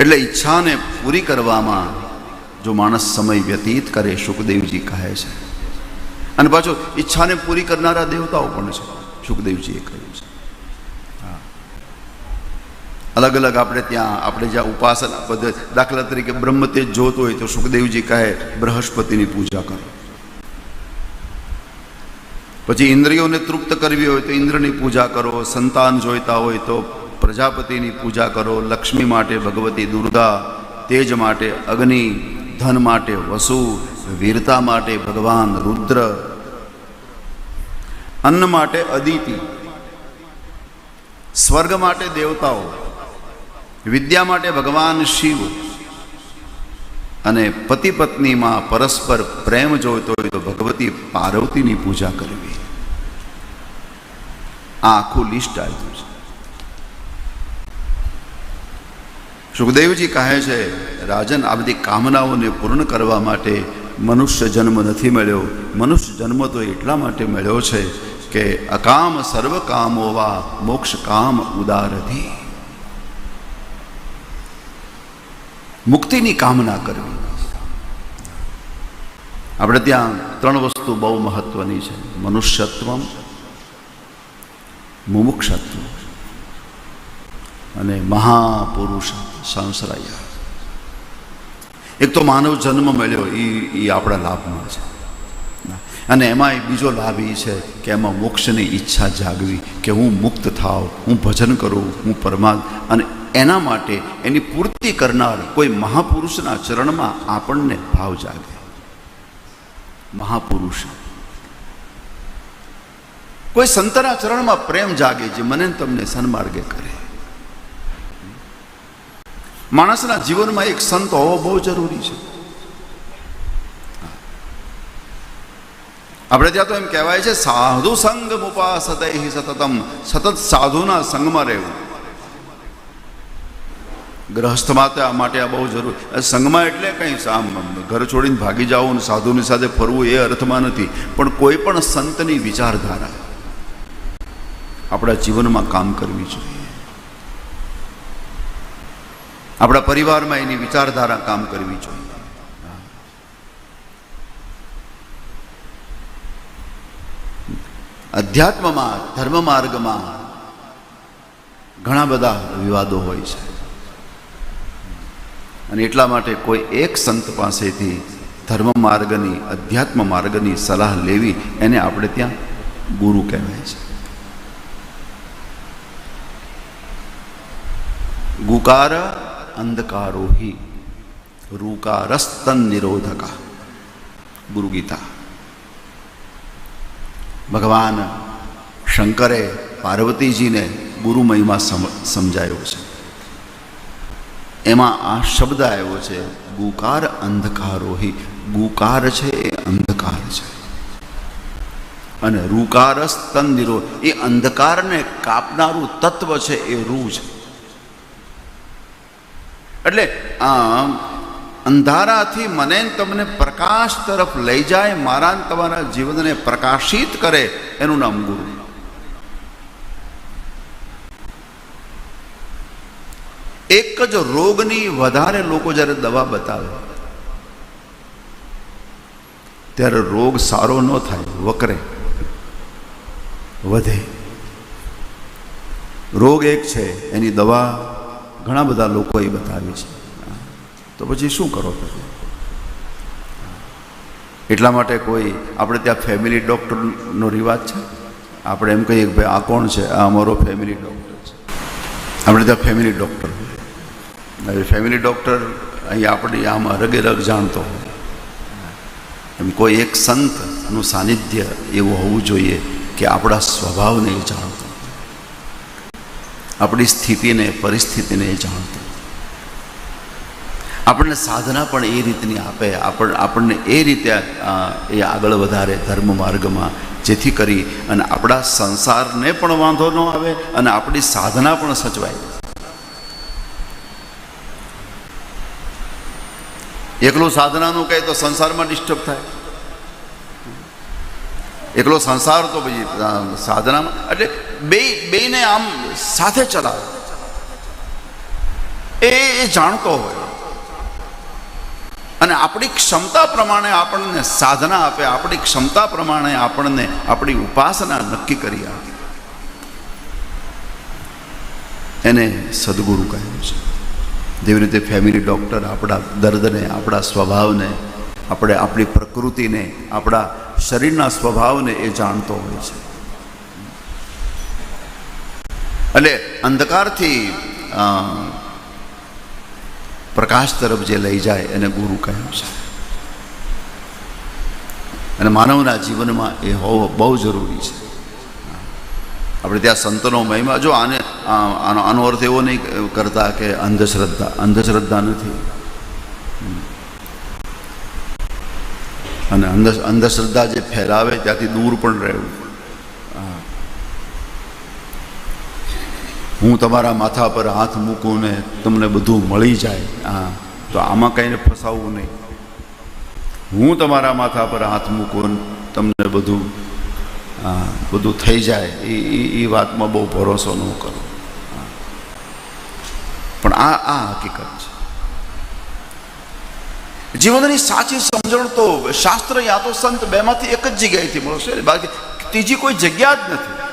એટલે ઈચ્છાને પૂરી કરવામાં જો માણસ સમય વ્યતીત કરે, સુખદેવજી કહે છે. અને પાછો ઈચ્છાને પૂરી કરનારા દેવતાઓ પણ છે, સુખદેવજીએ કહ્યું છે. અલગ અલગ આપણે ત્યાં, આપણે જ્યાં ઉપાસના પદ્ધતિ, દાખલા તરીકે બ્રહ્મતેજ જોતો હોય તો સુખદેવજી કહે, બૃહસ્પતિની પૂજા કરો. પછી ઇન્દ્રિયોને તૃપ્ત કરવી હોય તો ઇન્દ્રની પૂજા કરો, સંતાન જોઈતા હોય તો પ્રજાપતિની પૂજા કરો, લક્ષ્મી માટે ભગવતી દુર્ગા, તેજ માટે અગ્નિ, ધન માટે વસુ, વીરતા માટે ભગવાન રુદ્ર, અન્ન માટે અદિતિ, સ્વર્ગ માટે દેવતાઓ, વિદ્યા માટે ભગવાન શિવ અને પતિ પત્નીમાં પરસ્પર પ્રેમ જોઈતો હોય તો ભગવતી પાર્વતીની પૂજા કરવી. આ આખું લિસ્ટ આવ્યું છે. સુખદેવજી કહે છે, રાજન, આ બધી કામનાઓને પૂર્ણ કરવા માટે મનુષ્ય જન્મ નથી મળ્યો. મનુષ્ય જન્મ તો એટલા માટે મળ્યો છે કે અકામ સર્વ કામોવા મોક્ષ કામ ઉદારથી મુક્તિની કામના કરવી. આપણે ત્યાં ત્રણ વસ્તુ બહુ મહત્વની છે. મનુષ્યત્વમ, મુમુક્ષત્વ. અને મહાપુરુષ સંસરાયા. એક તો માનવ જન્મ મળ્યો એ એ આપણા લાભમાં છે. અને એમાં બીજો લાભ એ છે કે એમાં મોક્ષની ઈચ્છા જાગવી, કે હું મુક્ત થાવ, હું ભજન કરું, હું પરમાત્મ અને એના માટે એની પૂર્તિ કરનાર કોઈ મહાપુરુષના ચરણમાં આપણને ભાવ જાગે. મહાપુરુષ. કોઈ સંતના ચરણમાં પ્રેમ જાગે જે મને તમને સન્માર્ગે કરે. માણસના જીવનમાં એક સંત હોવો બહુ જરૂરી છે. આપણે ત્યાં તો એમ કહેવાય છે, સાધુ સંગ ઉપાસતે સતતમ સતત સાધુના સંગમાં રહેવું. ગ્રહસ્થ આ માટે આ બહુ જરૂરી. સંઘમાં એટલે કંઈ આમ ઘર છોડીને ભાગી જવું અને સાધુની સાથે ફરવું એ અર્થમાં નથી, પણ કોઈ પણ સંતની વિચારધારા. આપણા જીવનમાં કામ કરવી જોઈએ. આપણા પરિવારમાં એની વિચારધારા કામ કરવી જોઈએ. અધ્યાત્મમાં ધર્મ માર્ગમાં ઘણા બધા વિવાદો હોય છે. અને એટલા માટે કોઈ એક સંત પાસેથી ધર્મ માર્ગની, અધ્યાત્મ માર્ગની સલાહ લેવી એને આપણે ત્યાં ગુરુ કહેવાય છે. ગુકાર અંધકારોહી રૂકારસ્તન નિરોધકા ગુરુ ગીતા ભગવાન શંકરે પાર્વતીજીને ગુરુ મહિમા સમજાયો છે એમાં આ શબ્દ આવ્યો છે ગુકાર અંધકારોહી ગુકાર છે એ અંધકાર છે અને રૂકાર નિરોધ નિરો એ અંધકારને કાપનારું તત્વ છે એ રૂ છે એટલે આમ અંધારાથી મને તમને પ્રકાશ તરફ લઈ જાય, મારા તમારા જીવનને પ્રકાશિત કરે, એનું નામ ગુરુ. એક જ રોગની વધારે લોકો જ્યારે દવા બતાવે, ત્યારે રોગ સારો ન થાય, વકરે, વધે. રોગ એક છે, એની દવા ઘણા બધા લોકોએ બતાવી છે. તો પછી શું કરો તમે? એટલા માટે કોઈ, આપણે ત્યાં ફેમિલી ડૉક્ટરનો રિવાજ છે? આપણે એમ કહીએ કે ભાઈ, આ કોણ છે? આ અમારો ફેમિલી ડૉક્ટર છે. આપણે ત્યાં ફેમિલી ડૉક્ટર હવે ફેમિલી ડૉક્ટર અહીં આપણે આમાં રગે રગ જાણતો હોય. એમ કોઈ એક સંતનું સાનિધ્ય એવું હોવું જોઈએ કે આપણા સ્વભાવને એ જાણતો આપણી સ્થિતિને, પરિસ્થિતિને જાણતો. આપણને સાધના પણ એ રીતની આપે. આપણ, આપણને એ રીતે એ આગળ વધારે ધર્મ માર્ગમાં જેથી કરી અને આપણા સંસારને પણ વાંધો ન આવે અને આપણી સાધના પણ સચવાય. એકલું સાધનાનું કહે તો સંસારમાં ડિસ્ટર્બ થાય. એકલો સંસાર તો પછી સાધનામાં, એટલે બે, બેને આમ સાથે ચલાવે. એ એ જાણતો હોય. અને આપણી ક્ષમતા પ્રમાણે આપણને સાધના આપે, આપણી ક્ષમતા પ્રમાણે આપણને આપણી ઉપાસના નક્કી કરી આપે. એને સદગુરુ કહ્યું છે. જેવી રીતે ફેમિલી ડૉક્ટર આપણા દર્દને, આપણા સ્વભાવને, આપણે આપણી પ્રકૃતિને, આપણા શરીરના સ્વભાવને એ જાણતો હોય છે. એટલે અંધકારથી પ્રકાશ તરફ જે લઈ જાય એને ગુરુ કહ્યું છે. અને માનવના જીવનમાં એ હોવો બહુ જરૂરી છે. આપણે ત્યાં સંતનો મહિમા, જો આને આનો આનો અર્થ એવો નહીં કરતા કે અંધશ્રદ્ધા અંધશ્રદ્ધા નથી. અને અંધ અંધશ્રદ્ધા જે ફેલાવે ત્યાંથી દૂર પણ રહેવું. હા. તમારા માથા પર હાથ મૂકું ને તમને બધું મળી જાય. હા. તો આમાં કંઈને ફસાવવું નહીં. હું તમારા માથા પર હાથ મૂકું તમને બધું બધું થઈ જાય. એ એ- વાતમાં બહુ ભરોસો ન કરો. પણ આ આ હકીકત છે. જીવનની સાચી સમજણ તો શાસ્ત્ર યા તો સંત બેમાંથી એક જ જગ્યાએથી મળશે. બાકી ત્રીજી કોઈ જગ્યા જ નથી.